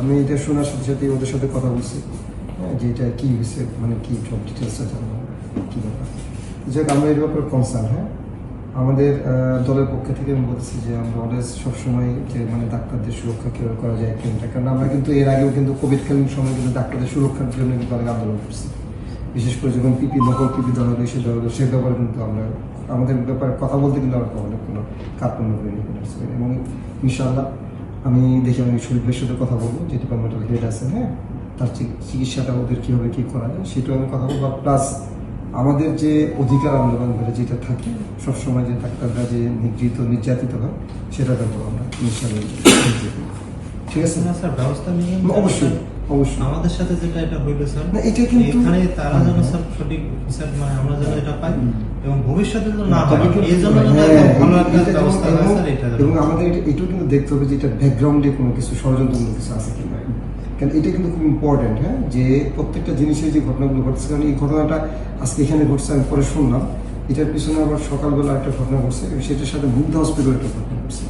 আমি এটা শোনার সাথে সাথে ওদের সাথে কথা বলছি হ্যাঁ যে এটা কী হয়েছে মানে কী সব ডিটেলসটা জানব, কী ব্যাপার। যাক, আমরা এর ব্যাপারে কনসার্ন হ্যাঁ? আমাদের দলের পক্ষ থেকে আমি বলছি যে আমরা অলওয়েজ সবসময় যে মানে ডাক্তারদের সুরক্ষা কীভাবে করা যায় কেনটা কারণ আমরা কিন্তু এর আগেও কিন্তু কোভিডকালীন সময় কিন্তু ডাক্তারদের সুরক্ষার জন্য কিন্তু অনেক আন্দোলন করছি। বিশেষ করে যখন পিপি নকল পিপি দেওয়া হলো সে দেওয়া হলো সে ব্যাপারে কিন্তু আমরা, আমাদের ব্যাপারে কথা বলতে কিন্তু আমরা অনেক কোনো কার্পণ্য করিনি এবং ইনশাআল্লাহ আমি দেখি আমি শরীফের সাথে কথা বলব যে ডিপার্টমেন্টাল হেড আছে হ্যাঁ? তার চিকিৎসাটা ওদের কীভাবে কী করা যায় সেটাও আমি কথা বলব। প্লাস আমাদের যে অধিকার আন্দোলন ধরে যেটা থাকে সবসময় যে ডাক্তাররা যে নিগৃহীত নির্যাতিত হয় সেটা দেখব আমরা ঠিক আছে? না স্যার ব্যবস্থা নিয়ে অবশ্যই। অবশ্যই। আমাদের সাথে যেটা এটা হইল স্যার এটা কিন্তু- এখানে তারা যেন স্যার সঠিক বিচার মানে আমরা যেন এটা পাই এবং ভবিষ্যতে যেন না হয়। এই জন্য হ্যাঁ, ভালো একটা ব্যবস্থা হয় স্যার এটা এবং আমাদের এটাও কিন্তু দেখতে হবে যে এটা ব্যাকগ্রাউন্ডে কোনো কিছু ষড়যন্ত্রমূলক কিছু আছে কিনা। কারণ এটা কিন্তু খুব ইম্পর্টেন্ট হ্যাঁ যে প্রত্যেকটা জিনিসের যে ঘটনাগুলো ঘটছে। কারণ এই ঘটনাটা আজকে এখানে ঘটছে আমি পরে শুনলাম। এটার পিছনে আবার সকালবেলা একটা ঘটনা ঘটছে এবং সেটার সাথে মুগ্ধ হসপিটাল একটা ঘটনা ঘটছে।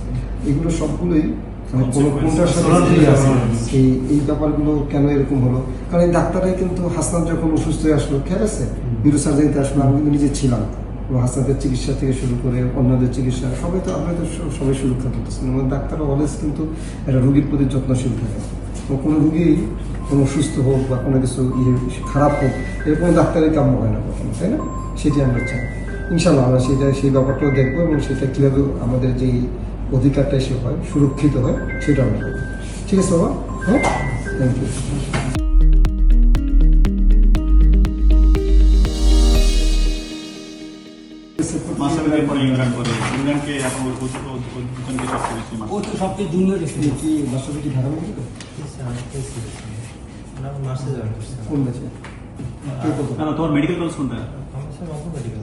এগুলো সবগুলোই কোনটার সাথে আছে এই এই ব্যাপারগুলো কেন এরকম হলো? কারণ এই ডাক্তাররাই কিন্তু হাসনাত যখন অসুস্থ হয়ে আসলো খেয়াল আছে? নিউরো সার্জারিতে আসলো আমি কিন্তু নিজে ছিলাম। হাসনাতের চিকিৎসা থেকে শুরু করে অন্যদের চিকিৎসা সবাই তো আমরা তো সবাই সুরক্ষা করতেছেন এবং ডাক্তাররা অলওয়েজ কিন্তু একটা রোগীর প্রতি যত্নশীল থাকে। কোনো রুগী কোনো সুস্থ হোক বা কোনো কিছু ইয়ে খারাপ হোক এরকম ডাক্তারের কাম্য হয় না কখনো তাই না? সেটি আমরা চাই। ইনশাল্লাহ আমরা সেটা সেই ব্যাপারটাও দেখব এবং সেটা কীভাবে আমাদের যেই অধিকারটা এসে হয় সুরক্ষিত হয় সেটা আমরা ঠিক আছে বাবা? হ্যাঁ? থ্যাংক ইউ ও তো সবচেয়ে জুনিয়র স্টুডেন্ট কি। কোন না না তোমার কলেজ কোনটা আমি স্যার আর মেডিকেল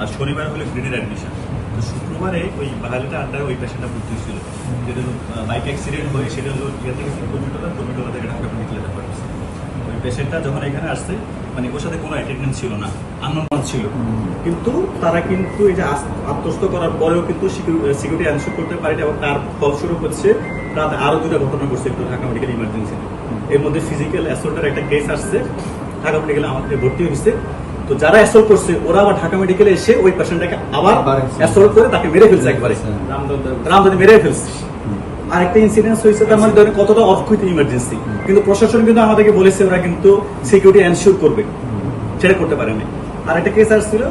আর শনিবার হলে গ্রেডের অ্যাডমিশন তো শুক্রবারে ওই বাহালিটা আড্ডায় ওই পেশেন্টটা ভর্তি হয়েছিল। যেটা বাইক অ্যাক্সিডেন্ট হয়ে, সেটা হলো ইয়ে থেকে টমেটোলা টমেটোলা থেকে ঢাকা মেডিকেলে রেফার করছে ওই পেশেন্টটা যখন এখানে আসছে মানে ওর সাথে কোনো অ্যাটেন্ডেন্স ছিল না আননোন ছিল। কিন্তু তারা কিন্তু এই যে আত্মস্থ করার পরেও কিন্তু সিকিউরিটি অ্যানসিওর করতে পারেনি এবং তার ফলস্বরূপ হচ্ছে রাত আরও দুটা ঘটনা ঘটছে একটু ঢাকা মেডিকেল ইমার্জেন্সি এর মধ্যে ফিজিক্যাল অ্যাসল্টের একটা কেস আসছে। ঢাকা মেডিকেলে আমাদের ভর্তি হয়েছে। তো যারা অ্যাসল্ট করছে ওরা আবার ঢাকা মেডিকেলে এসে ওই পেশেন্টটাকে আবার অ্যাসল্ট করে। তাকে মেরে ফেলছে একবারে। রামদানি মেরে ফেলছে। আরেকটা ইনসিডেন্স হয়েছে তার মানে ধরেন কতটা অক্ষিত ইমার্জেন্সি কিন্তু প্রশাসন কিন্তু আমাদেরকে বলেছে ওরা কিন্তু সিকিউরিটি এনশিওর করবে। সেটা করতে পারেনি। আর একটা কেস আসছিল